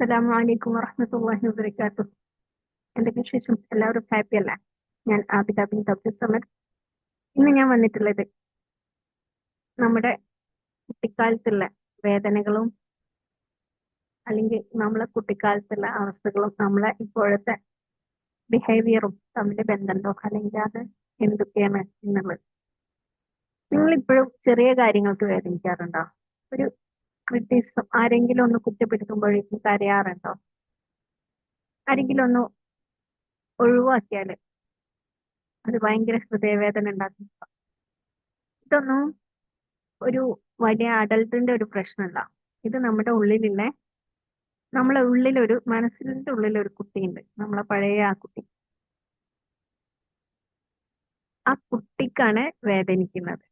അസ്സലാമു അലൈക്കും വറഹമത്തല്ലാഹി വബറകാത്തു. എന്തൊക്കെ വിശേഷം? എല്ലാവരും ഹാപ്പി അല്ല? ഞാൻ ആബിദ ബിൻ അബ്ദുൽ സമദ്. ഇന്ന് ഞാൻ വന്നിട്ടുള്ളത് നമ്മുടെ കുട്ടിക്കാലത്തുള്ള വേദനകളും അല്ലെങ്കിൽ നമ്മളെ കുട്ടിക്കാലത്തുള്ള അവസ്ഥകളും നമ്മളെ ഇപ്പോഴത്തെ ബിഹേവിയറും തമ്മിൽ ബന്ധമുണ്ടോ? അല്ലെങ്കിൽ അത് എന്തൊക്കെയാണ് എന്നുള്ളത്. നിങ്ങൾ ഇപ്പോഴും ചെറിയ കാര്യങ്ങൾക്ക് വേദനിക്കാറുണ്ടോ? ഒരു ക്രിറ്റിസം ആരെങ്കിലും ഒന്ന് കുറ്റപ്പെടുത്തുമ്പോഴേക്കും കരയാറുണ്ടോ? ആരെങ്കിലും ഒന്ന് ഒഴിവാക്കിയാൽ അത് ഭയങ്കര ഹൃദയവേദന ഉണ്ടാക്കും ഇതൊന്നും ഒരു വലിയ അഡൽട്ടിന്റെ ഒരു പ്രശ്നമല്ല. ഇത് നമ്മുടെ ഉള്ളിലുള്ള നമ്മളെ ഉള്ളിലൊരു മനസ്സിന്റെ ഉള്ളിലൊരു കുട്ടിയുണ്ട്. നമ്മളെ പഴയ ആ കുട്ടി. ആ കുട്ടിക്കാണ് വേദനിക്കുന്നത്.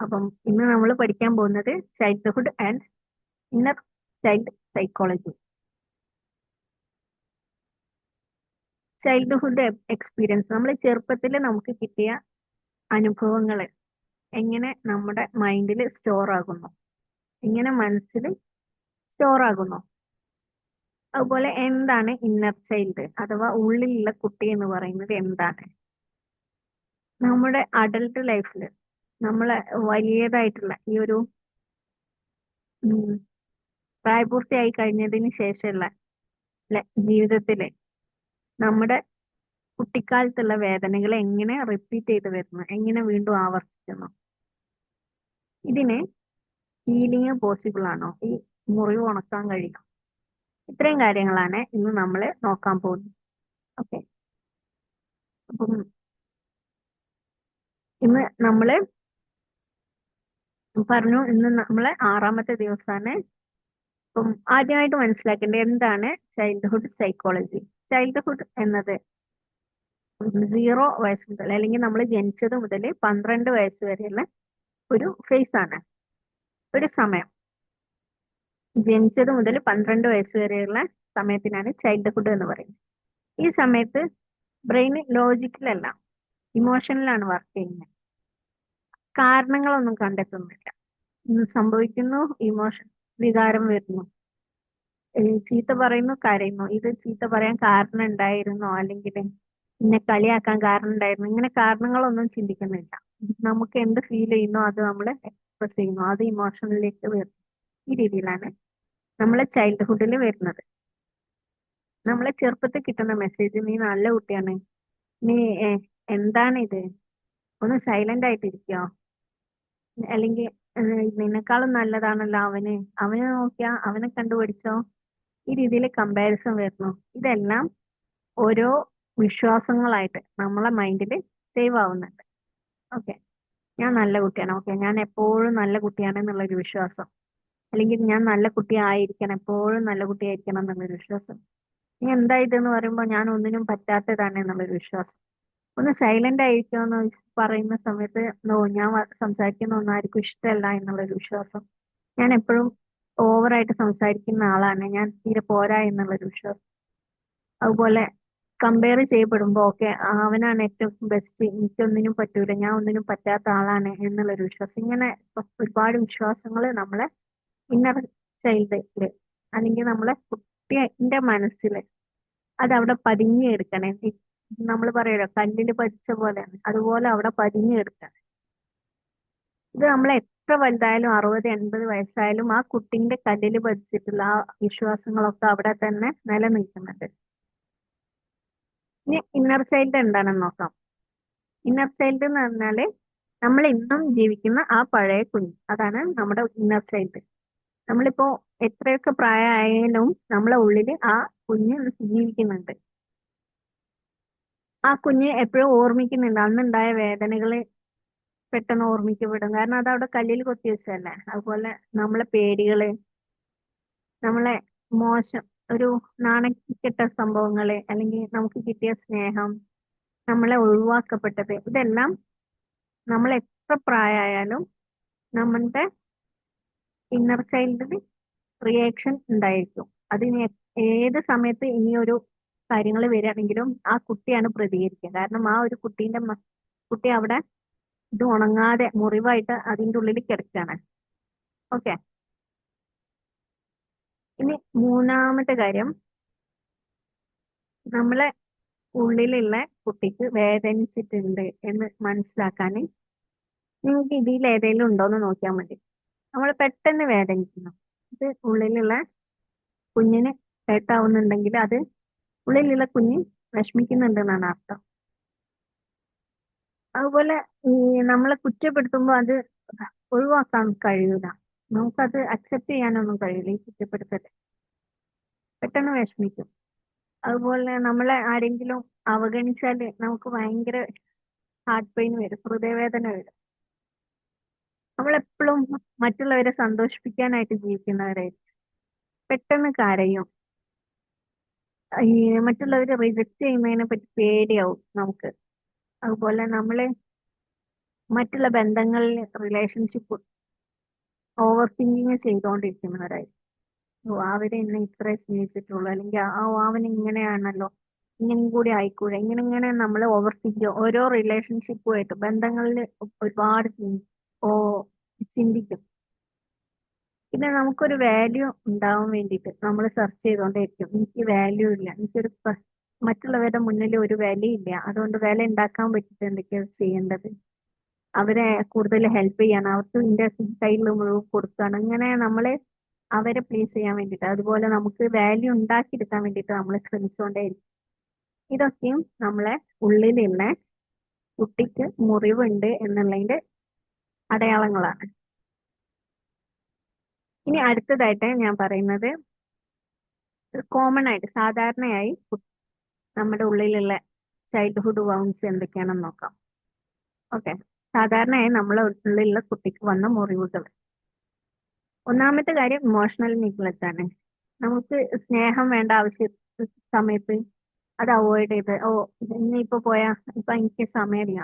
അപ്പം ഇന്ന് നമ്മൾ പഠിക്കാൻ പോകുന്നത് childhood and inner child psychology childhood experience നമ്മൾ ചെറുപ്പത്തിൽ നമുക്ക് കിട്ടിയ അനുഭവങ്ങൾ എങ്ങനെ നമ്മുടെ മൈൻഡിൽ സ്റ്റോർ ആകുന്നു? എങ്ങനെ മനസ്സിൽ സ്റ്റോർ ആകുന്നു? അതുപോലെ എന്താണ് ഇന്നർ ചൈൽഡ് അഥവാ ഉള്ളിലുള്ള കുട്ടി എന്ന് പറയുന്നത് എന്താണ്? നമ്മുടെ അഡൽട്ട് ലൈഫിൽ നമ്മളെ വലിയതായിട്ടുള്ള ഈ ഒരു പ്രായപൂർത്തിയായി കഴിഞ്ഞതിന് ശേഷമുള്ള ജീവിതത്തിലെ നമ്മുടെ കുട്ടിക്കാലത്തുള്ള വേദനകൾ എങ്ങനെ റിപ്പീറ്റ് ചെയ്ത് വരുന്നു എങ്ങനെ വീണ്ടും ആവർത്തിക്കുന്നു. ഇതിന് ഹീലിംഗ് പോസിബിൾ ആണോ? ഈ മുറിവ് ഉണക്കാൻ കഴിയും ഇത്രയും കാര്യങ്ങളാണ് ഇന്ന് നമ്മൾ നോക്കാൻ പോകുന്നത്. ഓക്കെ അപ്പം ഇന്ന് നമ്മൾ പറഞ്ഞു ഇന്ന് നമ്മളെ ആറാമത്തെ ദിവസമാണ് അപ്പം ആദ്യമായിട്ട് മനസ്സിലാക്കേണ്ടത് എന്താണ്? ചൈൽഡ്ഹുഡ് സൈക്കോളജി ചൈൽഡ്ഹുഡ് എന്നത് സീറോ വയസ്സ് മുതൽ അല്ലെങ്കിൽ നമ്മൾ ജനിച്ചത് മുതൽ പന്ത്രണ്ട് വയസ്സ് വരെയുള്ള ഒരു ഫേസ് ആണ്. ഒരു സമയം. ജനിച്ചത് മുതൽ പന്ത്രണ്ട് വയസ്സ് വരെയുള്ള സമയത്തിനാണ് ചൈൽഡ്ഹുഡ് എന്ന് പറയുന്നത്. ഈ സമയത്ത് ബ്രെയിൻ ലോജിക്കലല്ല ഇമോഷണലാണ് വർക്ക് ചെയ്യുന്നത്. കാരണങ്ങളൊന്നും കണ്ടെത്തുന്നില്ല. സംഭവിക്കുന്നു ഇമോഷൻ വികാരം വരുന്നു. ചീത്ത പറയുന്നു കരയുന്നു. ഇത് ചീത്ത പറയാൻ കാരണം ഉണ്ടായിരുന്നോ? അല്ലെങ്കിൽ ഇന്നെ കളിയാക്കാൻ കാരണം ഉണ്ടായിരുന്നു? ഇങ്ങനെ കാരണങ്ങളൊന്നും ചിന്തിക്കുന്നില്ല. നമുക്ക് എന്ത് ഫീൽ ചെയ്യുന്നോ അത് നമ്മൾ എക്സ്പ്രസ് ചെയ്യുന്നു. അത് ഇമോഷനിലേക്ക് വരുന്നു. ഈ രീതിയിലാണ് നമ്മളെ ചൈൽഡ്ഹുഡിൽ വരുന്നത്. നമ്മളെ ചെറുപ്പത്തിൽ കിട്ടുന്ന മെസ്സേജ് നീ നല്ല കുട്ടിയാണ്. നീ എന്താണ് ഇത് ഒന്ന് സൈലന്റ് ആയിട്ടിരിക്കോ? അല്ലെങ്കിൽ നിന്നെക്കാളും നല്ലതാണല്ലോ അവന്. അവനെ നോക്കിയാ അവനെ കണ്ടുപിടിച്ചോ? ഈ രീതിയിൽ കമ്പാരിസൺ വരുന്നു. ഇതെല്ലാം ഓരോ വിശ്വാസങ്ങളായിട്ട് നമ്മളെ മൈൻഡിൽ സേവ് ആവുന്നുണ്ട്. ഓക്കെ ഞാൻ നല്ല കുട്ടിയാണ്. ഓക്കെ ഞാൻ എപ്പോഴും നല്ല കുട്ടിയാണ് എന്നുള്ളൊരു വിശ്വാസം. അല്ലെങ്കിൽ ഞാൻ നല്ല കുട്ടിയായിരിക്കണം. എപ്പോഴും നല്ല കുട്ടിയായിരിക്കണം എന്നുള്ളൊരു വിശ്വാസം. ഇനി എന്താ ഇതെന്ന് പറയുമ്പോൾ ഞാൻ ഒന്നിനും പറ്റാത്തതാണ് എന്നുള്ളൊരു വിശ്വാസം. ഒന്ന് സൈലന്റ് ആയിരിക്കുമെന്ന് പറയുന്ന സമയത്ത് നോ ഞാൻ സംസാരിക്കുന്ന ഒന്നും ആർക്കും ഇഷ്ടമല്ല എന്നുള്ളൊരു വിശ്വാസം. ഞാൻ എപ്പോഴും ഓവറായിട്ട് സംസാരിക്കുന്ന ആളാണ്. ഞാൻ തീരെ പോരാ എന്നുള്ളൊരു വിശ്വാസം. അതുപോലെ കമ്പയർ ചെയ്യപ്പെടുമ്പോൾ ഓക്കെ അവനാണ് ഏറ്റവും ബെസ്റ്റ് എനിക്കൊന്നിനും പറ്റൂല. ഞാൻ ഒന്നിനും പറ്റാത്ത ആളാണ് എന്നുള്ളൊരു വിശ്വാസം. ഇങ്ങനെ ഒരുപാട് വിശ്വാസങ്ങൾ നമ്മളെ ഇന്നർ ചൈൽഡിൽ അല്ലെങ്കിൽ നമ്മളെ കുട്ടിയുടെ മനസ്സിൽ അത് അവിടെ പതിഞ്ഞെടുക്കണേ നമ്മൾ പറയല്ലോ കല്ലിൽ പതിച്ച പോലെയാണ്. അതുപോലെ അവിടെ പതിഞ്ഞെടുക്കണം ഇത് നമ്മൾ എത്ര വലുതായാലും അറുപത് എൺപത് വയസ്സായാലും ആ കുട്ടിന്റെ കല്ലിൽ പതിച്ചിട്ടുള്ള ആ വിശ്വാസങ്ങളൊക്കെ അവിടെ തന്നെ നിലനിൽക്കുന്നുണ്ട്. ഇനി ഇന്നർ ചൈൽഡ് എന്താണെന്ന് നോക്കാം. ഇന്നർ ചൈൽഡ് എന്ന് പറഞ്ഞാൽ നമ്മൾ ഇന്നും ജീവിക്കുന്ന ആ പഴയ കുഞ്ഞ്. അതാണ് നമ്മുടെ ഇന്നർ ചൈൽഡ് നമ്മളിപ്പോ എത്രയൊക്കെ പ്രായമായാലും നമ്മളെ ഉള്ളിൽ ആ കുഞ്ഞ് ജീവിക്കുന്നുണ്ട്. ആ കുഞ്ഞ് എപ്പോഴും ഓർമ്മിക്കുന്നുണ്ട്. അന്നുണ്ടായ വേദനകൾ പെട്ടെന്ന് ഓർമ്മിക്കപ്പെടും. കാരണം അത് അവിടെ കല്ലിൽ കൊത്തി വെച്ചതല്ലേ. അതുപോലെ നമ്മളെ പേടികൾ നമ്മളെ മോശം ഒരു നാണക്കെട്ട സംഭവങ്ങൾ അല്ലെങ്കിൽ നമുക്ക് കിട്ടിയ സ്നേഹം നമ്മളെ ഒഴിവാക്കപ്പെട്ടത് ഇതെല്ലാം നമ്മൾ എത്ര പ്രായമായാലും നമ്മളുടെ ഇന്നർ ചൈൽഡിൽ റിയാക്ഷൻ ഉണ്ടായിരിക്കും. അതിന് ഏത് സമയത്ത് ഇനി ഒരു കാര്യങ്ങൾ വരികയാണെങ്കിലും ആ കുട്ടിയാണ് പ്രതികരിക്കുക. കാരണം ആ ഒരു കുട്ടീന്റെ കുട്ടി അവിടെ ഇത് ഉണങ്ങാതെ മുറിവായിട്ട് അതിന്റെ ഉള്ളിൽ കിടക്കുകയാണ്. ഓക്കെ. ഇനി മൂന്നാമത്തെ കാര്യം. നമ്മളെ ഉള്ളിലുള്ള കുട്ടിക്ക് വേദനിച്ചിട്ടുണ്ട് എന്ന് മനസ്സിലാക്കാൻ നിങ്ങൾക്ക് ഇതിൽ ഏതെങ്കിലും ഉണ്ടോ എന്ന് നോക്കിയാൽ മതി. നമ്മൾ പെട്ടെന്ന് വേദനിക്കുന്നു. ഇത് ഉള്ളിലുള്ള കുഞ്ഞിന് കേട്ടാവുന്നുണ്ടെങ്കിൽ അത് ഉള്ളിലുള്ള കുഞ്ഞ് വിഷമിക്കുന്നുണ്ടെന്നാണ് അർത്ഥം. അതുപോലെ ഈ നമ്മളെ കുറ്റപ്പെടുത്തുമ്പോൾ അത് ഒഴിവാക്കാൻ കഴിയൂല. നമുക്കത് അക്സെപ്റ്റ് ചെയ്യാനൊന്നും കഴിയില്ല ഈ കുറ്റപ്പെടുത്തൽ പെട്ടെന്ന് വിഷമിക്കും. അതുപോലെ നമ്മളെ ആരെങ്കിലും അവഗണിച്ചാൽ നമുക്ക് ഭയങ്കര ഹാർട്ട് പെയിൻ വരും ഹൃദയവേദന വരും. നമ്മളെപ്പോഴും മറ്റുള്ളവരെ സന്തോഷിപ്പിക്കാനായിട്ട് ജീവിക്കുന്നവരായിരിക്കും. പെട്ടെന്ന് കരയും. മറ്റുള്ളവരെ റിജക്റ്റ് ചെയ്യുന്നതിനെ പറ്റി പേടിയാവും നമുക്ക്. അതുപോലെ നമ്മൾ മറ്റുള്ള ബന്ധങ്ങളിൽ റിലേഷൻഷിപ്പ് ഓവർ തിങ്കിങ് ചെയ്തുകൊണ്ടിരിക്കുന്നവരായിരിക്കും ഓ അവരെ എന്നെ ഇത്രേ സ്നേഹിച്ചിട്ടുള്ളൂ. അല്ലെങ്കിൽ ആ അവൻ ഇങ്ങനെയാണല്ലോ. ഇങ്ങനെ കൂടി ആയിക്കൂടെ. ഇങ്ങനെ ഇങ്ങനെ നമ്മൾ ഓവർ തിങ്ക് ഓരോ റിലേഷൻഷിപ്പുമായിട്ട് ബന്ധങ്ങളിൽ ഒരുപാട് ഓ ചിന്തിക്കും. പിന്നെ നമുക്കൊരു വാല്യൂ ഉണ്ടാവാൻ വേണ്ടിയിട്ട് നമ്മൾ സെർച്ച് ചെയ്തുകൊണ്ടേയിരിക്കും എനിക്ക് വാല്യൂ ഇല്ല. എനിക്കൊരു മറ്റുള്ളവരുടെ മുന്നിൽ ഒരു വിലയില്ല അതുകൊണ്ട് വില ഉണ്ടാക്കാൻ പറ്റിയിട്ട് എന്തൊക്കെയാണ് ചെയ്യേണ്ടത്? അവരെ കൂടുതൽ ഹെൽപ്പ് ചെയ്യണം അവർക്ക് ഇതിന്റെ കയ്യിൽ മുഴുവൻ കൊടുക്കുകയാണ് അങ്ങനെ നമ്മളെ അവരെ പ്ലീസ് ചെയ്യാൻ വേണ്ടിയിട്ട് അതുപോലെ നമുക്ക് വാല്യൂ ഉണ്ടാക്കിയെടുക്കാൻ വേണ്ടിയിട്ട് നമ്മൾ ശ്രമിച്ചുകൊണ്ടേയിരിക്കും ഇതൊക്കെയും നമ്മളെ ഉള്ളിലുള്ള കുട്ടിക്ക് മുറിവുണ്ട് എന്നുള്ളതിന്റെ അടയാളങ്ങളാണ്. ഇനി അടുത്തതായിട്ട് ഞാൻ പറയുന്നത് കോമൺ ആയിട്ട് സാധാരണയായി നമ്മുടെ ഉള്ളിലുള്ള ചൈൽഡ്ഹുഡ് വൗൺസ് എന്തൊക്കെയാണെന്ന് നോക്കാം. ഓക്കെ സാധാരണയായി നമ്മളെ ഉള്ളിലുള്ള കുട്ടിക്ക് വന്ന മുറിവുകൾ. ഒന്നാമത്തെ കാര്യം ഇമോഷണൽ നിഗ്ലക്റ്റ് ആണ്. നമുക്ക് സ്നേഹം വേണ്ട ആവശ്യ സമയത്ത് അത് അവോയ്ഡ് ചെയ്ത് ഓ ഇനിയിപ്പോ പോയാ ഇപ്പൊ എനിക്ക് സമയമില്ല.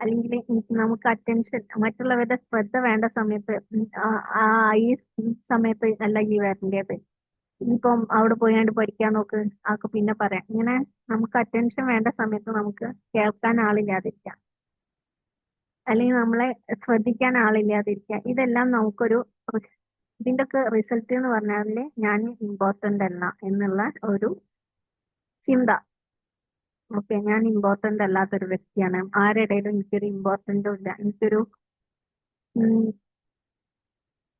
അല്ലെങ്കിൽ നമുക്ക് അറ്റൻഷൻ മറ്റുള്ളവരുടെ ശ്രദ്ധ വേണ്ട സമയത്ത് ഈ സമയത്ത് അല്ല ഈ വരേണ്ടത്. ഇനിയിപ്പം അവിടെ പോയാണ്ട് പഠിക്കാൻ നോക്ക് ആക്ക് പിന്നെ പറയാം. ഇങ്ങനെ നമുക്ക് അറ്റൻഷൻ വേണ്ട സമയത്ത് നമുക്ക് കേൾക്കാൻ ആളില്ലാതിരിക്കാം. അല്ലെങ്കിൽ നമ്മളെ ശ്രദ്ധിക്കാൻ ആളില്ലാതിരിക്കുക ഇതെല്ലാം നമുക്കൊരു ഇതിന്റെ ഒക്കെ റിസൾട്ട് എന്ന് പറഞ്ഞാൽ ഞാൻ ഇമ്പോർട്ടന്റ് അല്ല എന്നുള്ള ഒരു ചിന്ത. ഓക്കെ ഞാൻ ഇമ്പോർട്ടന്റ് അല്ലാത്തൊരു വ്യക്തിയാണ്. ആരുടെയും എനിക്കൊരു ഇമ്പോർട്ടന്റും ഇല്ല. എനിക്കൊരു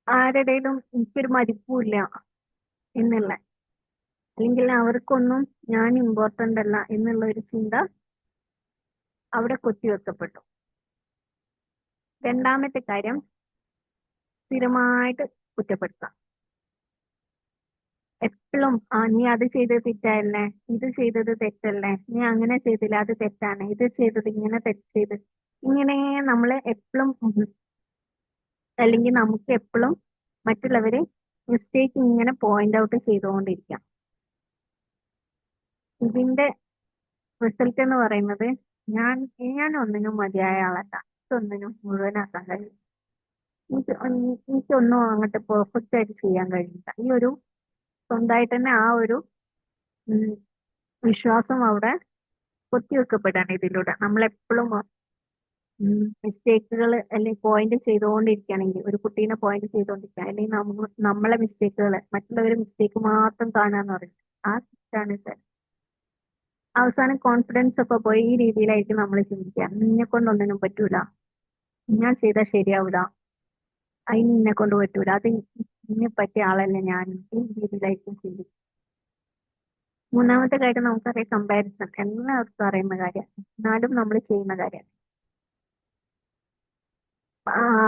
ആരുടെയും എനിക്കൊരു മതിപ്പും ഇല്ല എന്നുള്ള. അല്ലെങ്കിൽ അവർക്കൊന്നും ഞാൻ ഇമ്പോർട്ടന്റ് അല്ല എന്നുള്ള ഒരു ചിന്ത അവിടെ കൊത്തിവെക്കപ്പെട്ടു രണ്ടാമത്തെ കാര്യം സ്ഥിരമായിട്ട് കുറ്റപ്പെടുത്താം. എപ്പോഴും ആ നീ അത് ചെയ്തത് തെറ്റല്ലേ? ഇത് ചെയ്തത് തെറ്റല്ലേ? നീ അങ്ങനെ ചെയ്തില്ല അത് തെറ്റാണ്. ഇത് ചെയ്തത് ഇങ്ങനെ തെറ്റ് ചെയ്ത്. ഇങ്ങനെ നമ്മൾ എപ്പോഴും അല്ലെങ്കിൽ നമുക്ക് എപ്പോഴും മറ്റുള്ളവരെ മിസ്റ്റേക്ക് ഇങ്ങനെ പോയിന്റ് ഔട്ട് ചെയ്തുകൊണ്ടിരിക്കാം. ഇതിന്റെ റിസൾട്ട് എന്ന് പറയുന്നത് ഞാൻ ഞാൻ ഒന്നിനും മതിയായ ആളല്ല. ഒന്നിനും മുഴുവനാക്കാൻ കഴിയും എനിക്ക് എനിക്കൊന്നും അങ്ങോട്ട് പെർഫെക്റ്റ് ആയിട്ട് ചെയ്യാൻ കഴിയില്ല. ഈ ഒരു സ്വന്തമായിട്ട് തന്നെ ആ ഒരു വിശ്വാസം അവിടെ കൊത്തിവെക്കപ്പെടാണ് ഇതിലൂടെ. നമ്മൾ എപ്പോഴും മിസ്റ്റേക്കുകൾ അല്ലെങ്കിൽ പോയിന്റ് ചെയ്തുകൊണ്ടിരിക്കുകയാണെങ്കിൽ ഒരു കുട്ടീനെ പോയിന്റ് ചെയ്തുകൊണ്ടിരിക്കുക അല്ലെങ്കിൽ നമ്മളെ മിസ്റ്റേക്കുകൾ മറ്റുള്ളവരെ മിസ്റ്റേക്ക് മാത്രം കാണാന്ന് പറയുന്നത്. ആ തെറ്റാണ് സാർ അവസാനം കോൺഫിഡൻസ് ഒക്കെ പോയി ഈ രീതിയിലായിരിക്കും നമ്മൾ ചിന്തിക്കുക. നിന്നെ കൊണ്ടൊന്നിനും പറ്റൂല. ഞാൻ ചെയ്താൽ ശരിയാവില്ല അതിന് നിന്നെ കൊണ്ട് പറ്റൂല. അത് ഇതിനെ പറ്റിയ ആളല്ല ഞാൻ ഈ രീതിയിലായിരിക്കും ചിന്തിക്കും മൂന്നാമത്തെ കാര്യം നമുക്കറിയാം കമ്പാരിസൺ എല്ലാവർക്കും അറിയുന്ന കാര്യം. എന്നാലും നമ്മൾ ചെയ്യുന്ന കാര്യം.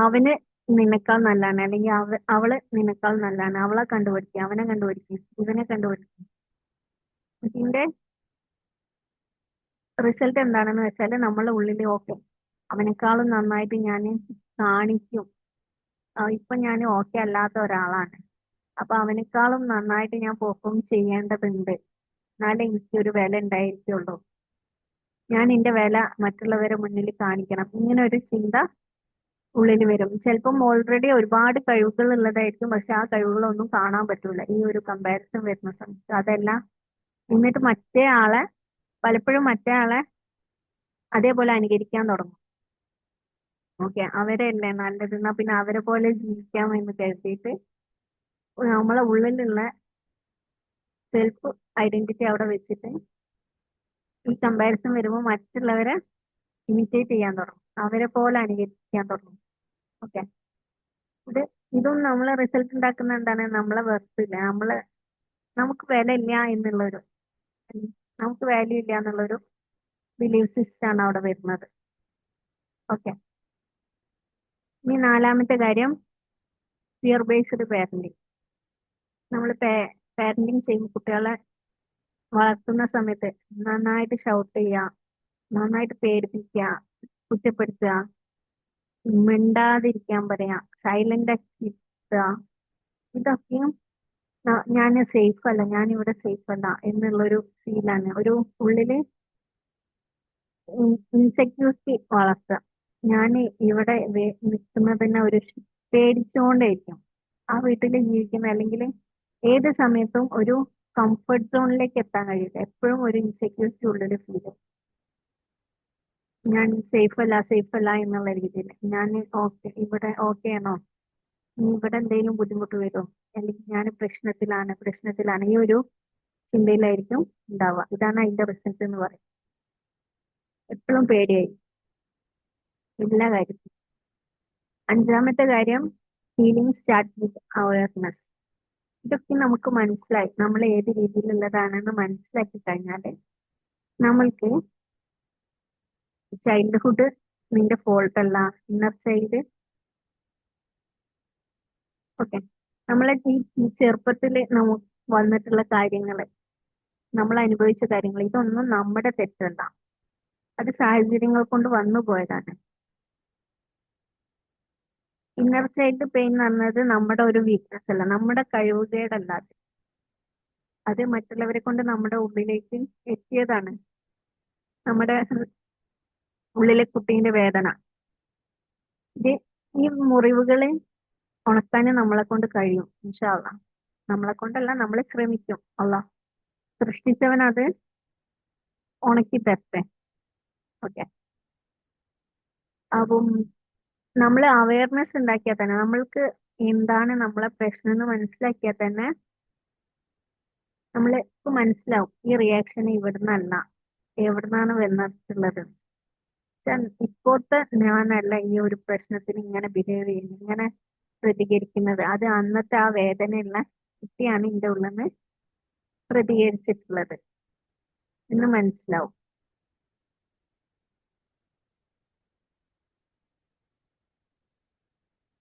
അവന് നിനക്കാൾ നല്ലതാണ്. അല്ലെങ്കിൽ അവ അവൾ നിനക്കാൾ നല്ലതാണ്. അവളെ കണ്ടുപിടിക്കുക അവനെ കണ്ടുപിടിക്കുക ഇവനെ കണ്ടുപിടിക്കുക ഇതിന്റെ റിസൾട്ട് എന്താണെന്ന് വെച്ചാൽ നമ്മളെ ഉള്ളിൽ ഓക്കെ അവനേക്കാളും നന്നായിട്ട് ഞാൻ കാണിക്കും. ഇപ്പൊ ഞാൻ ഓക്കെ അല്ലാത്ത ഒരാളാണ്. അപ്പൊ അവനേക്കാളും നന്നായിട്ട് ഞാൻ പെർഫോം ചെയ്യേണ്ടതുണ്ട്. എന്നാലേ എനിക്കൊരു വില ഉണ്ടായിരിക്കുള്ളൂ. ഞാൻ എന്റെ വില മറ്റുള്ളവരെ മുന്നിൽ കാണിക്കണം. ഇങ്ങനെ ഒരു ചിന്ത ഉള്ളിൽ വരും. ചിലപ്പം ഓൾറെഡി ഒരുപാട് കഴിവുകൾ ഉള്ളതായിരിക്കും. പക്ഷെ ആ കഴിവുകളൊന്നും കാണാൻ പറ്റൂല. ഈ ഒരു കമ്പാരിസൺ വരുന്ന സമയത്ത്. അതെല്ലാം എന്നിട്ട് മറ്റേ ആളെ പലപ്പോഴും മറ്റേ ആളെ അതേപോലെ അനുകരിക്കാൻ തുടങ്ങും. ഓക്കെ അവരല്ലേ നല്ലത്? എന്നാ പിന്നെ അവരെ പോലെ ജീവിക്കാം എന്ന് കരുതിയിട്ട് നമ്മളെ ഉള്ളിലുള്ള സെൽഫ് ഐഡന്റിറ്റി അവിടെ വെച്ചിട്ട് ഈ കമ്പാരിസൺ വരുമ്പോൾ മറ്റുള്ളവരെ ഇമിറ്റേറ്റ് ചെയ്യാൻ തുടങ്ങും. അവരെ പോലെ അനുകരിക്കാൻ തുടങ്ങും. ഓക്കെ. ഇത് ഇതും നമ്മളെ റിസൾട്ട് ഉണ്ടാക്കുന്ന എന്താണ്? നമ്മളെ വെറുപ്പില്ല നമ്മൾ നമുക്ക് വില ഇല്ല എന്നുള്ളൊരു നമുക്ക് വാല്യൂ ഇല്ല എന്നുള്ളൊരു ബിലീഫ് സിസ്റ്റം ആണ് അവിടെ വരുന്നത്. ഓക്കെ. ഇനി നാലാമത്തെ കാര്യം പിയർ ബേസ്ഡ് പാരന്റിങ് നമ്മൾ പാരന്റിങ് ചെയ്യുമ്പോൾ കുട്ടികളെ വളർത്തുന്ന സമയത്ത് നന്നായിട്ട് ഷൗട്ട് ചെയ്യുക നന്നായിട്ട് പേടിപ്പിക്കുക കുറ്റപ്പെടുത്തുക മിണ്ടാതിരിക്കാൻ പറയാ സൈലന്റ് ഇരുത്തുക. ഇതൊക്കെയും ഞാൻ സേഫ് അല്ല ഞാൻ ഇവിടെ സേഫ് അല്ല എന്നുള്ളൊരു ഫീലാണ് ഒരു ഉള്ളിൽ ഇൻസെക്യൂരിറ്റി വളർത്തുക. ഞാൻ ഇവിടെ വേ- നിൽക്കുന്നതിനെ ഒരു പേടിച്ചുകൊണ്ടേയിരിക്കും ആ വീട്ടിൽ ജീവിക്കുന്ന അല്ലെങ്കിൽ ഏത് സമയത്തും ഒരു കംഫർട്ട് സോണിലേക്ക് എത്താൻ കഴിയില്ല. എപ്പോഴും ഒരു ഇൻസെക്യൂരിറ്റി ഉള്ളിൽ ഫീൽ ഞാൻ സേഫ് അല്ല സേഫ് അല്ല എന്നുള്ള രീതിയിൽ. ഞാൻ ഓക്കെ ഇവിടെ ഓക്കെ ആണോ? ഇനി ഇവിടെ എന്തെങ്കിലും ബുദ്ധിമുട്ട് വരുമോ? അല്ലെങ്കിൽ ഞാൻ പ്രശ്നത്തിലാണ് പ്രശ്നത്തിലാണ്. ഈ ഒരു ചിന്തയിലായിരിക്കും ഉണ്ടാവുക. ഇതാണ് അതിന്റെ റിസൾട്ട് എന്ന് പറയും. എപ്പോഴും പേടിയായി എല്ലാ കാര്യത്തിലും. അഞ്ചാമത്തെ കാര്യം ഫീലിംഗ് സ്റ്റാർട്ട് വിത്ത് അവയർനെസ് ഇതൊക്കെ നമുക്ക് മനസ്സിലായി നമ്മൾ ഏത് രീതിയിലുള്ളതാണെന്ന് മനസ്സിലാക്കി കഴിഞ്ഞാൽ നമ്മൾക്ക് ചൈൽഡ്ഹുഡ് നിന്റെ ഫോൾട്ട് അല്ല ഇന്നർ സൈഡ് ഓക്കെ നമ്മളെ ഈ ചെറുപ്പത്തിൽ നമുക്ക് വന്നിട്ടുള്ള കാര്യങ്ങൾ നമ്മൾ അനുഭവിച്ച കാര്യങ്ങൾ ഇതൊന്നും നമ്മുടെ തെറ്റല്ല. അത് സാഹചര്യങ്ങൾ കൊണ്ട് വന്നു പോയതാണ്. ഇന്നർ ചൈൽഡ് പെയിൻ എന്ന് പറഞ്ഞത് നമ്മുടെ ഒരു വീക്ക്നെസ് അല്ല. നമ്മുടെ കഴിവുകേടല്ല അത്. അത് മറ്റുള്ളവരെ കൊണ്ട് നമ്മുടെ ഉള്ളിലേക്ക് എത്തിയതാണ്. നമ്മുടെ ഉള്ളിലെ കുട്ടീന്റെ വേദന. ഇത് ഈ മുറിവുകളെ ഉണക്കാൻ നമ്മളെ കൊണ്ട് കഴിയും ഇൻഷാല്ല നമ്മളെ കൊണ്ടല്ല നമ്മൾ ശ്രമിക്കും. അല്ല സൃഷ്ടിച്ചവൻ അത് ഉണക്കി തരട്ടെ. ഓക്കെ. അപ്പം നമ്മൾ അവയർനെസ് ഉണ്ടാക്കിയാൽ തന്നെ നമ്മൾക്ക് എന്താണ് നമ്മളെ പ്രശ്നം എന്ന് മനസ്സിലാക്കിയാൽ തന്നെ നമ്മൾ മനസ്സിലാവും ഈ റിയാക്ഷൻ ഇവിടുന്നല്ല എവിടുന്നാണ് വന്നിട്ടുള്ളത്. ഇപ്പോഴത്തെ ഞാനല്ല ഈ ഒരു പ്രശ്നത്തിന് ഇങ്ങനെ ബിഹേവ് ചെയ്യുന്നത് ഇങ്ങനെ പ്രതികരിക്കുന്നത്. അത് അന്നത്തെ ആ വേദനയുള്ള കുട്ടിയാണ് എന്റെ ഉള്ളിൽ നിന്ന് പ്രതികരിച്ചിട്ടുള്ളത്. എന്ന് മനസ്സിലാവും.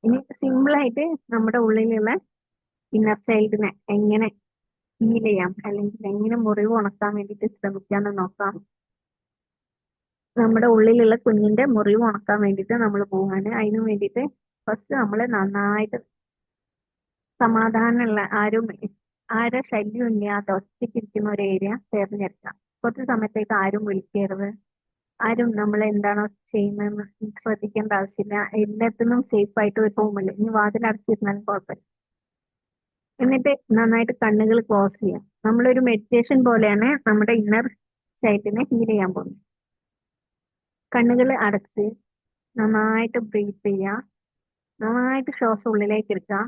ഇനി സിമ്പിൾ ആയിട്ട് നമ്മുടെ ഉള്ളിലുള്ള ഇന്നർ ചൈൽഡിനെ എങ്ങനെ ഹീൽ ചെയ്യാം? അല്ലെങ്കിൽ എങ്ങനെ മുറിവ് ഉണക്കാൻ വേണ്ടിയിട്ട് ശ്രമിക്കാന്ന് നോക്കാം. നമ്മുടെ ഉള്ളിലുള്ള കുഞ്ഞിന്റെ മുറിവ് ഉണക്കാൻ വേണ്ടിയിട്ട് നമ്മൾ പോവാണ്. അതിനു വേണ്ടിയിട്ട് ഫസ്റ്റ് നമ്മൾ നന്നായിട്ട് സമാധാനമുള്ള ആരും ആരെ ശല്യം ഇല്ലാത്ത ഒറ്റയ്ക്കിരിക്കുന്ന ഒരു ഏരിയ തിരഞ്ഞെടുക്കാം. കുറച്ച് സമയത്തേക്ക് ആരും വിളിക്കരുത്. ആരും നമ്മൾ എന്താണോ ചെയ്യുന്നതെന്ന് ശ്രദ്ധിക്കേണ്ട ആവശ്യമില്ല. എല്ലാത്തിനും സേഫ് ആയിട്ട് ഒരു റൂമിൽ ഇനി വാതിൽ അടച്ചിരുന്നാലും കുഴപ്പമില്ല. എന്നിട്ട് നന്നായിട്ട് കണ്ണുകൾ ക്ലോസ് ചെയ്യാം. നമ്മളൊരു മെഡിറ്റേഷൻ പോലെയാണ് നമ്മുടെ ഇന്നർ ചൈൽഡിനെ ഹീൽ ചെയ്യാൻ പോകുന്നത്. കണ്ണുകൾ അടച്ച് നന്നായിട്ട് ബ്രീത്ത് ചെയ്യുക. നന്നായിട്ട് ശ്വാസം ഉള്ളിലേക്ക് എടുക്കുക.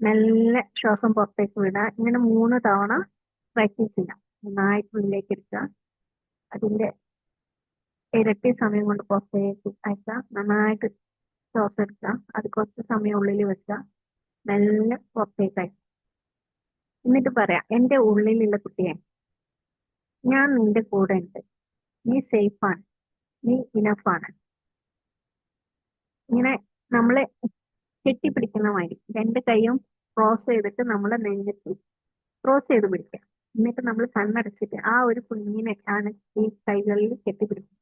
നല്ല ശ്വാസം പുറത്തേക്ക് വിടുക. ഇങ്ങനെ മൂന്ന് തവണ പ്രാക്ടീസ് ചെയ്യാം നന്നായിട്ട് ഉള്ളിലേക്ക് എടുക്കുക. അതിന്റെ ഇരട്ടി സമയം കൊണ്ട് പുറത്തേക്ക് അയക്കുക. നന്നായിട്ട് ശ്വാസം എടുക്കുക. അത് കുറച്ച് സമയം ഉള്ളിൽ വെക്കുക. മെല്ലെ പുറത്തേക്ക് അയക്കുക. എന്നിട്ട് പറയാം എന്റെ ഉള്ളിലുള്ള കുട്ടിയെ ഞാൻ നിന്റെ കൂടെ ഉണ്ട്. നീ സേഫാണ് നീ ഇനഫാണ് ഇങ്ങനെ നമ്മളെ കെട്ടിപ്പിടിക്കുന്ന മാതിരി രണ്ട് കൈയും ക്രോസ് ചെയ്തിട്ട് നമ്മളെ നെഞ്ചത്ത് ക്രോസ് ചെയ്ത് പിടിക്കുക. എന്നിട്ട് നമ്മൾ കണ്ണടച്ചിട്ട് ആ ഒരു കുഞ്ഞിനെ ആണ് ഈ കൈകളിൽ കെട്ടിപ്പിടിക്കുക.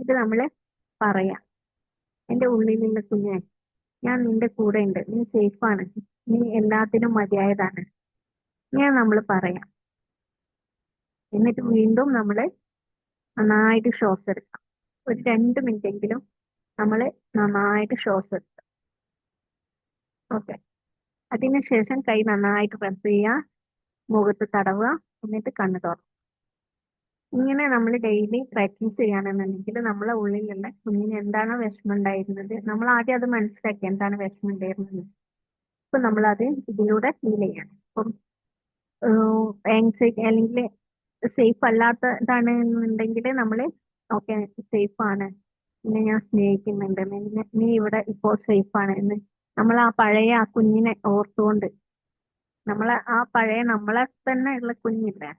ഇത് നമ്മൾ പറയാം. എന്റെ ഉള്ളിലുള്ള കുഞ്ഞെ ഞാൻ നിന്റെ കൂടെ ഉണ്ട് നീ സേഫാണ് നീ എല്ലാത്തിനും മതിയായതാണ്. ഞാൻ നമ്മൾ പറയാം. എന്നിട്ട് വീണ്ടും നമ്മൾ നന്നായിട്ട് ശ്വാസം എടുക്കാം. ഒരു രണ്ട് മിനിറ്റ് എങ്കിലും നമ്മൾ നന്നായിട്ട് ശ്വാസം എടുക്കാം. ഓക്കെ അതിനുശേഷം കൈ നന്നായിട്ട് പ്രസ് ചെയ്യുക. മുഖത്ത് തടവുക. എന്നിട്ട് കണ്ണ് തുറക്കുക. ഇങ്ങനെ നമ്മൾ ഡെയിലി പ്രാക്ടീസ് ചെയ്യുകയാണെന്നുണ്ടെങ്കിൽ നമ്മളെ ഉള്ളിലുള്ള കുഞ്ഞിന് എന്താണോ വിഷമം ഉണ്ടായിരുന്നത് നമ്മൾ ആദ്യം അത് മനസ്സിലാക്കി എന്താണ് വിഷമം ഉണ്ടായിരുന്നത് നമ്മൾ നമ്മളത് ഇതിലൂടെ ഫീൽ ചെയ്യണം അപ്പം ആങ്സൈറ്റി അല്ലെങ്കിൽ സേഫ് അല്ലാത്തതാണ് എന്നുണ്ടെങ്കിൽ നമ്മൾ ഓക്കെ സേഫ് ആണ്. നിന്നെ ഞാൻ സ്നേഹിക്കുന്നുണ്ട്. നീ ഇവിടെ ഇപ്പോൾ സേഫ് ആണ്. എന്ന് നമ്മൾ ആ പഴയ ആ കുഞ്ഞിനെ ഓർത്തുകൊണ്ട് നമ്മളെ ആ പഴയ നമ്മളെ തന്നെ ഉള്ള കുഞ്ഞില്ലേ?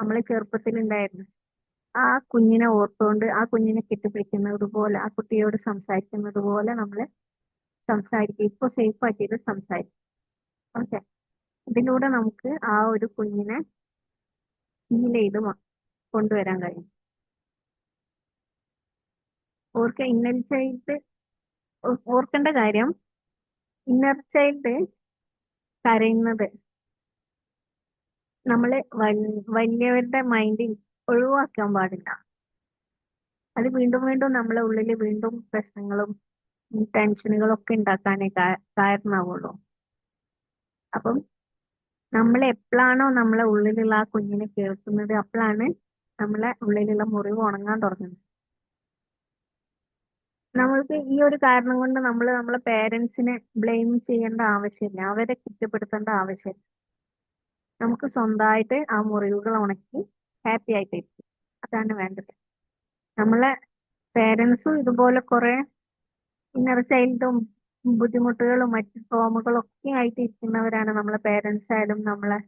നമ്മളെ ചെറുപ്പത്തിലുണ്ടായിരുന്നു. ആ കുഞ്ഞിനെ ഓർത്തുകൊണ്ട് ആ കുഞ്ഞിനെ കെട്ടിപ്പിടിക്കുന്നത് പോലെ ആ കുട്ടിയോട് സംസാരിക്കുന്നത് പോലെ നമ്മൾ സംസാരിക്കും. ഇപ്പൊ സേഫ് ആക്കിയിട്ട് സംസാരിക്കും. ഓക്കെ ഇതിലൂടെ നമുക്ക് ആ ഒരു കുഞ്ഞിനെ ഹീൽ ചെയ്ത് കൊണ്ടുവരാൻ കഴിയും. ഓർക്ക ഇന്നർ ചൈൽഡ് ഓർക്കേണ്ട കാര്യം ഇന്നർ ചൈൽഡ് കരയുന്നത് നമ്മൾ വലിയവരുടെ മൈൻഡിൽ ഒഴിവാക്കാൻ പാടില്ല. അത് വീണ്ടും വീണ്ടും നമ്മളെ ഉള്ളിൽ വീണ്ടും പ്രശ്നങ്ങളും ടെൻഷനുകളും ഒക്കെ ഉണ്ടാക്കാനേ കാരണമാവുള്ളൂ അപ്പം നമ്മൾ എപ്പോഴാണോ നമ്മളെ ഉള്ളിലുള്ള ആ കുഞ്ഞിനെ കേൾക്കുന്നത് അപ്പോഴാണ് നമ്മളെ ഉള്ളിലുള്ള മുറിവ് ഉണങ്ങാൻ തുടങ്ങുന്നത്. നമ്മൾക്ക് ഈ ഒരു കാരണം കൊണ്ട് നമ്മൾ നമ്മളെ പേരൻസിനെ ബ്ലെയിം ചെയ്യേണ്ട ആവശ്യമില്ല. അവരെ കുറ്റപ്പെടുത്തേണ്ട ആവശ്യമില്ല. നമുക്ക് സ്വന്തമായിട്ട് ആ മുറിവുകൾ ഉണക്കി ഹാപ്പി ആയിട്ട് ഇരിക്കും. അതാണ് വേണ്ടത്. നമ്മളെ പേരൻസും ഇതുപോലെ കുറെ ഇന്നർ ചൈൽഡും ബുദ്ധിമുട്ടുകളും മറ്റു ട്രോമകളും ഒക്കെ ആയിട്ട് ഇരിക്കുന്നവരാണ് നമ്മളെ പേരൻസ് ആയാലും നമ്മളെ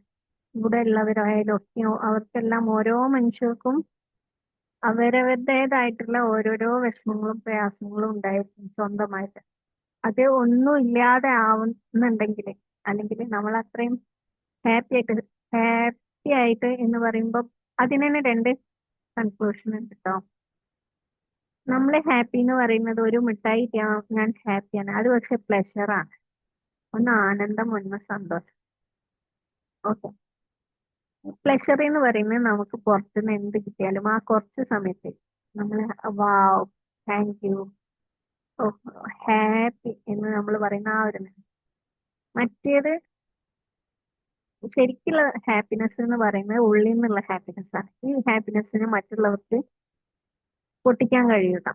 ഇവിടെ ഉള്ളവരായാലും ഒക്കെ. അവർക്കെല്ലാം ഓരോ മനുഷ്യർക്കും അവരവരുടേതായിട്ടുള്ള ഓരോരോ വിഷമങ്ങളും പ്രയാസങ്ങളും ഉണ്ടായിരിക്കും സ്വന്തമായിട്ട്. അത് ഒന്നും ഇല്ലാതെ ആവുന്നുണ്ടെങ്കിൽ അല്ലെങ്കിൽ നമ്മൾ അത്രയും ഹാപ്പി ആയിട്ട് ഹാപ്പി ആയിട്ട് എന്ന് പറയുമ്പോൾ അതിന് തന്നെ രണ്ട് കൺക്ലൂഷൻ ഉണ്ട് കേട്ടോ നമ്മൾ ഹാപ്പി എന്ന് പറയുന്നത് ഒരു മിഠായി ഞാൻ ഹാപ്പിയാണ് അത് പക്ഷെ പ്ലഷറാണ് ഒന്ന് ആനന്ദം ഒന്ന് സന്തോഷം. ഓക്കെ പ്ലഷർ എന്ന് പറയുന്നത് നമുക്ക് പുറത്തുനിന്ന് എന്ത് കിട്ടിയാലും ആ കുറച്ച് സമയത്ത് നമ്മൾ വാവ് താങ്ക് യു ഹാപ്പി എന്ന് നമ്മൾ പറയുന്ന ആ ഒരു മറ്റേത് ശരിക്കുള്ള ഹാപ്പിനെസ് എന്ന് പറയുന്നത് ഉള്ളിൽ നിന്നുള്ള ഹാപ്പിനെസ് ആണ്. ഈ ഹാപ്പിനെസ്സിന് മറ്റുള്ളവർക്ക് പൊട്ടിക്കാൻ കഴിയൂല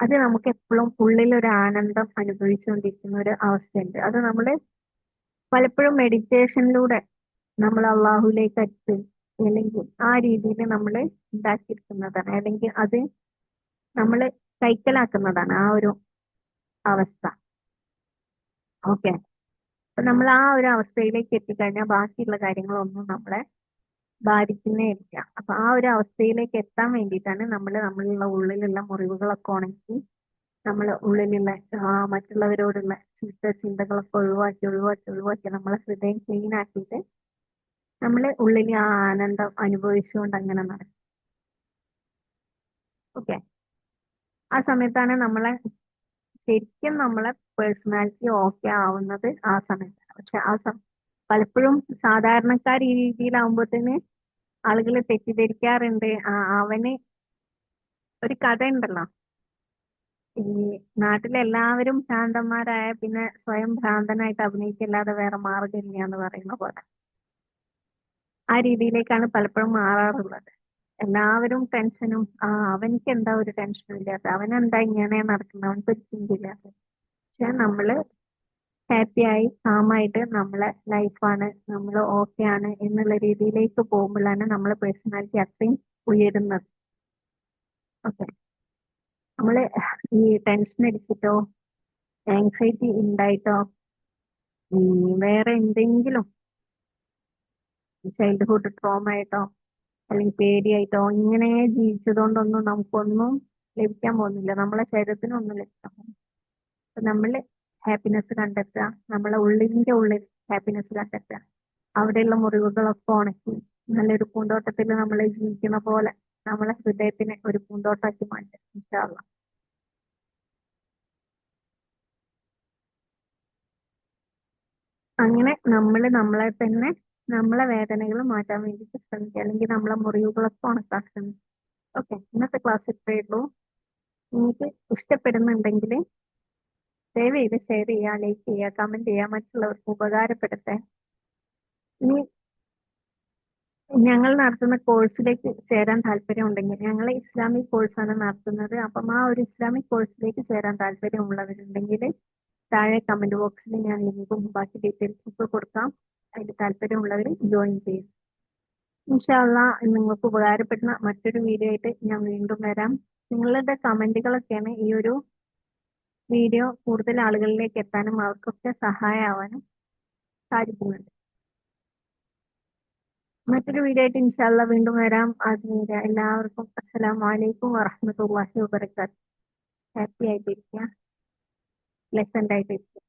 അത് നമുക്ക് എപ്പോഴും ഉള്ളിൽ ഒരു ആനന്ദം അനുഭവിച്ചുകൊണ്ടിരിക്കുന്ന ഒരു അവസ്ഥയുണ്ട്. അത് നമ്മൾ പലപ്പോഴും മെഡിറ്റേഷനിലൂടെ നമ്മൾ അള്ളാഹുലേക്ക് എത്തി അല്ലെങ്കിൽ ആ രീതിയിൽ നമ്മൾ ഉണ്ടാക്കിയിരിക്കുന്നതാണ്. അല്ലെങ്കിൽ അത് നമ്മൾ കൈക്കലാക്കുന്നതാണ് ആ ഒരു അവസ്ഥ. ഓക്കെ അപ്പൊ നമ്മൾ ആ ഒരു അവസ്ഥയിലേക്ക് എത്തിക്കഴിഞ്ഞാൽ ബാക്കിയുള്ള കാര്യങ്ങളൊന്നും നമ്മളെ ബാധിക്കുന്നേ ഇല്ല അപ്പൊ ആ ഒരു അവസ്ഥയിലേക്ക് എത്താൻ വേണ്ടിയിട്ടാണ് നമ്മൾ നമ്മളുള്ള ഉള്ളിലുള്ള മുറിവുകളൊക്കെ ഉണക്കി നമ്മൾ ഉള്ളിലുള്ള മറ്റുള്ളവരോടുള്ള ചീത്ത ചിന്തകളൊക്കെ ഒഴിവാക്കി ഒഴിവാക്കി ഒഴിവാക്കി നമ്മളെ ഹൃദയം ക്ലീൻ ആക്കിയിട്ട് നമ്മൾ ഉള്ളിൽ ആ ആനന്ദം അനുഭവിച്ചുകൊണ്ട് അങ്ങനെ നടക്കും. ഓക്കെ ആ സമയത്താണ് നമ്മളെ ശരിക്കും നമ്മളെ പേഴ്സണാലിറ്റി ഓക്കെ ആവുന്നത് ആ സമയത്താണ്. പക്ഷെ ആ പലപ്പോഴും സാധാരണക്കാർ ഈ രീതിയിലാവുമ്പോഴത്തേന് ആളുകൾ തെറ്റിദ്ധരിക്കാറുണ്ട്. അവന് ഒരു കഥ ഉണ്ടല്ലോ ഈ നാട്ടിലെ എല്ലാവരും ഭ്രാന്തന്മാരായ പിന്നെ സ്വയം ഭ്രാന്തനായിട്ട് അഭിനയിക്കല്ലാതെ വേറെ മാർഗമില്ല എന്ന് പറയുന്ന പോലെ. ആ രീതിയിലേക്കാണ് പലപ്പോഴും മാറാറുള്ളത്. എല്ലാവരും ടെൻഷനും. ആ അവനിക്ക് എന്താ ഒരു ടെൻഷനും ഇല്ലാത്ത? അവനെന്താ ഇങ്ങനെ നടക്കുന്നത് അവൻ ഒരു ചിന്തയില്ലാത്ത പക്ഷെ നമ്മൾ ഹാപ്പി ആയി കാമായിട്ട് നമ്മളെ ലൈഫാണ് നമ്മൾ ഓക്കെ ആണ് എന്നുള്ള രീതിയിലേക്ക് പോകുമ്പോഴാണ് നമ്മളെ പേഴ്സണാലിറ്റി അത്രയും ഉയരുന്നത്. ഓക്കെ നമ്മൾ ഈ ടെൻഷൻ അടിച്ചിട്ടോ ആങ്സൈറ്റി ഉണ്ടായിട്ടോ വേറെ എന്തെങ്കിലും ചൈൽഡ്ഹുഡ് ട്രോമ ആയിട്ടോ അല്ലെങ്കിൽ പേടിയായിട്ടോ ഇങ്ങനെ ജീവിച്ചതുകൊണ്ടൊന്നും നമുക്കൊന്നും ലഭിക്കാൻ പോകുന്നില്ല. നമ്മളെ ശരീരത്തിനൊന്നും ലഭിക്കാൻ പോകുന്നില്ല. അപ്പൊ നമ്മൾ ഹാപ്പിനെസ് കണ്ടെത്തുക നമ്മളെ ഉള്ളിന്റെ ഉള്ളിൽ ഹാപ്പിനെസ് കണ്ടെത്തുക. അവിടെയുള്ള മുറിവുകളൊക്കെ ഉണക്കി നല്ലൊരു പൂന്തോട്ടത്തിൽ നമ്മൾ ജീവിക്കുന്ന പോലെ നമ്മളെ ഹൃദയത്തിനെ ഒരു പൂന്തോട്ടമാക്കി മാറ്റുക ഇൻഷാള്ള അങ്ങനെ നമ്മൾ നമ്മളെ തന്നെ നമ്മളെ വേദനകൾ മാറ്റാൻ വേണ്ടിയിട്ട് ശ്രമിക്കുക. അല്ലെങ്കിൽ നമ്മളെ മുറിവുകളൊക്കെ ഉണക്കാൻ ശ്രമിക്കുക. ഓക്കെ ഇന്നത്തെ ക്ലാസ് ഇത്രയേ ഉള്ളൂ. നിങ്ങൾക്ക് ഇഷ്ടപ്പെടുന്നുണ്ടെങ്കിൽ ദയവ് ചെയ്ത് ഷെയർ ചെയ്യുക ലൈക്ക് ചെയ്യുക കമന്റ് ചെയ്യുക മറ്റുള്ളവർക്ക് ഉപകാരപ്പെടട്ടെ ഇനി ഞങ്ങൾ നടത്തുന്ന കോഴ്സിലേക്ക് ചേരാൻ താല്പര്യമുണ്ടെങ്കിൽ ഞങ്ങൾ ഇസ്ലാമിക് കോഴ്സാണ് നടത്തുന്നത്. അപ്പം ആ ഒരു ഇസ്ലാമിക് കോഴ്സിലേക്ക് ചേരാൻ താല്പര്യമുള്ളവരുണ്ടെങ്കിൽ താഴെ കമന്റ് ബോക്സിൽ ഞാൻ ലിങ്കും ബാക്കി ഡീറ്റെയിൽസും ഒക്കെ കൊടുക്കാം. അതിൽ താല്പര്യമുള്ളവർ ജോയിൻ ചെയ്യും. ഇൻഷാല്ല നിങ്ങൾക്ക് ഉപകാരപ്പെടുന്ന മറ്റൊരു വീഡിയോ ആയിട്ട് ഞാൻ വീണ്ടും വരാം. നിങ്ങളുടെ കമന്റുകളൊക്കെയാണ് ഈ ഒരു വീഡിയോ കൂടുതൽ ആളുകളിലേക്ക് എത്താനും അവർക്കൊക്കെ സഹായമാവാനും സാധിക്കുന്നുണ്ട്. മറ്റൊരു വീഡിയോ ആയിട്ട് ഇൻഷാല്ല വീണ്ടും വരാം. അതുവരെ എല്ലാവർക്കും അസ്സലാമു അലൈക്കും വറഹ്മത്തുള്ളാഹി വബറകാത്ത് ഹാപ്പി ആയിട്ടിരിക്കുക. പ്ലസന്റ് ആയിട്ടിരിക്കുക.